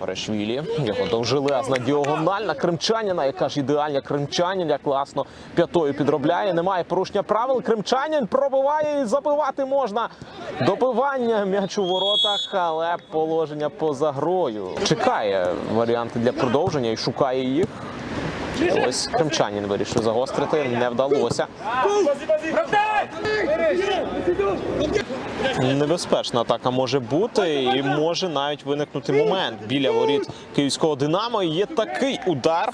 Перешвілі. Його довжелезна діагональ на кримчанина. Яка ж ідеальна кримчанин, як класно п'ятою підробляє. Немає порушення правил. Кримчанин пробиває і забивати можна. Добивання м'яч у воротах, але положення поза грою. Чекає варіанти для продовження і шукає їх. Ось кримчанин вирішив загострити, не вдалося. Небезпечна атака може бути, і може навіть виникнути момент біля воріт київського динамо. Є такий удар.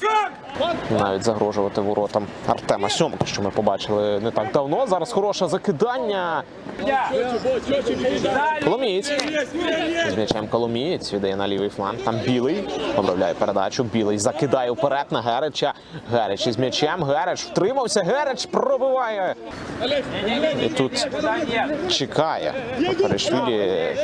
Навіть загрожувати воротам Артема Сьомка, що ми побачили не так давно. Зараз хороше закидання. Коломієць. З м'ячем Коломієць віддає на лівий фланг. Там білий обробляє передачу. Білий закидає вперед на Герича. Герич із м'ячем. Герич втримався. Герич пробиває. І тут чекає Перешвілі,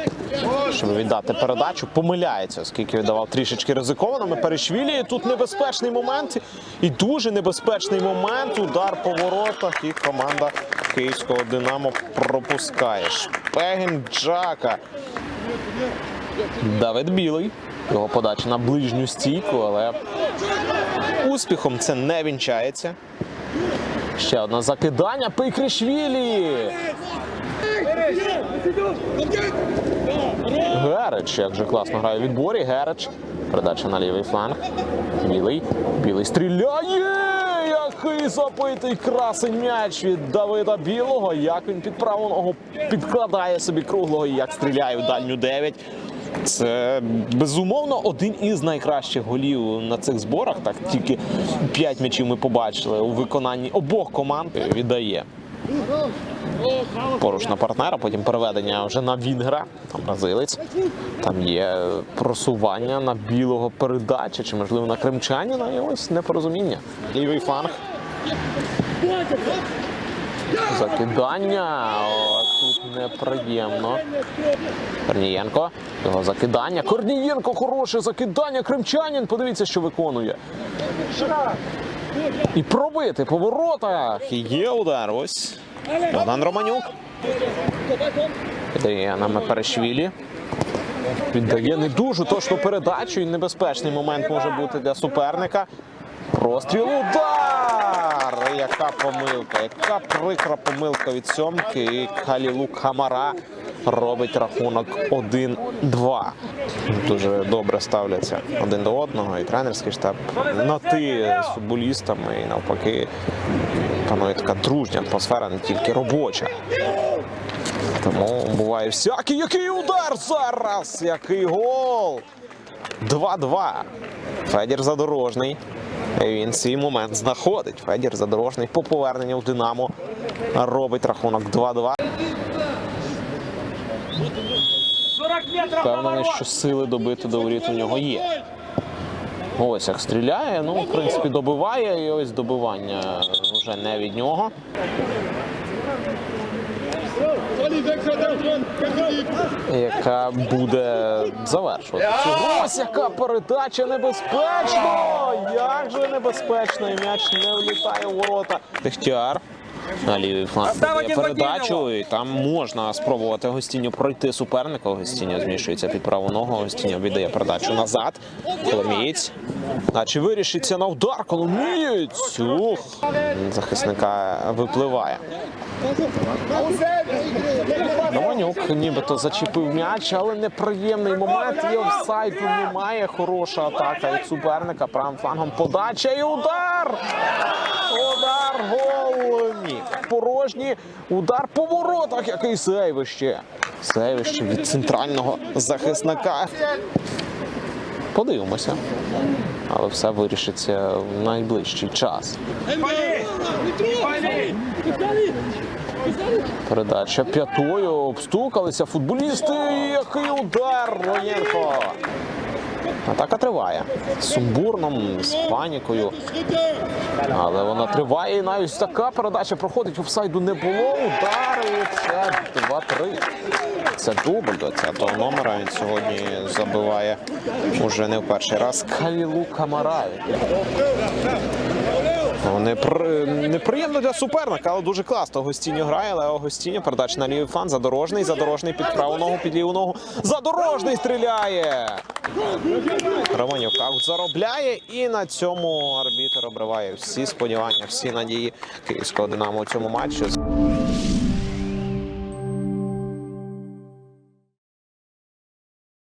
щоб віддати передачу. Помиляється, оскільки віддавав трішечки ризиковано. Перешвілі. Тут небезпечний момент. І дуже небезпечний момент. Удар по воротах. І команда київського Динамо пропускає. Шпегін Джака. Давид Білий. Його подача на ближню стійку, але успіхом це не вінчається. Ще одне закидання. Пейкришвілі. Герич, як же класно грає в відборі. Герич. Передача на лівий фланг. Білий. Білий стріляє. Який забитий красень м'яч від Давида Білого. Як він під праву ногу підкладає собі круглого і як стріляє в дальню 9. Це безумовно один із найкращих голів на цих зборах. Так тільки 5 м'ячів ми побачили у виконанні обох команд. Віддає поруч на партнера, потім переведення вже на Вінгера, там бразилець. Там є просування на білого передачі, чи можливо на кримчанина. І ось непорозуміння. Лівий фланг. Закидання. О, тут неприємно. Корнієнко. Його закидання. Корнієнко хороше закидання. Кримчанин. Подивіться, що виконує. І пробити по воротах. Є удар. Ось. Богдан Романюк. Віддає на Меперешвілі. Віддає не дуже точну передачу і небезпечний момент може бути для суперника. Простріл удар! Яка помилка, яка прикра помилка від сьомки. І Халілук Хамара робить рахунок 1-2. Дуже добре ставляться один до одного, і тренерський штаб на ти з футболістами, і навпаки панує така дружня атмосфера, не тільки робоча. Тому буває всякий, який удар зараз! Який гол! 2-2. Федір Задорожний. Він свій момент знаходить. Федір Задорожний по поверненню в Динамо робить рахунок 2-2. 40 Впевнений, що сили добити до воріт у нього є. Ось як стріляє. Ну, в принципі, добиває. І ось добивання вже не від нього. Яка буде завершувати. Ось яка передача небезпечно! Як же небезпечно! І м'яч не влітає у ворота. Дехтяр. На лівий фланг передачу, і там можна спробувати Гостінню пройти суперника. Гостіння змішується під праву ногу. Гостіння віддає передачу назад. Коломієць. А чи вирішиться на удар? Коломієць! Ух! Захисника випливає. Романюк нібито зачепив м'яч, але неприємний момент. І офсайду немає. Хороша атака від суперника. Правим флангом подача і удар! Удар гол! Ні. Порожній удар по воротах. Який сейвище. Сейвище від центрального захисника. Подивимося. Але все вирішиться в найближчий час. Передача п'ятою. Обстукалися футболісти. Який удар! Роєнко. Атака триває. З сумбурном, з панікою. Але вона триває. І навіть така передача проходить. Офсайду не було. Удари. Це 2-3. Це дубль до цього номера. Він сьогодні забиває уже не в перший раз. Калілу Камараєв. Непри... Неприємно для суперника, але дуже класно. Гостіньо грає, Лео Гостіньо. Передача на лівий фан. Задорожний. Задорожний під праву ногу, під ліву ногу. Задорожний стріляє. Романюк аут заробляє. І на цьому арбітер обриває всі сподівання, всі надії київського динамо у цьому матчі.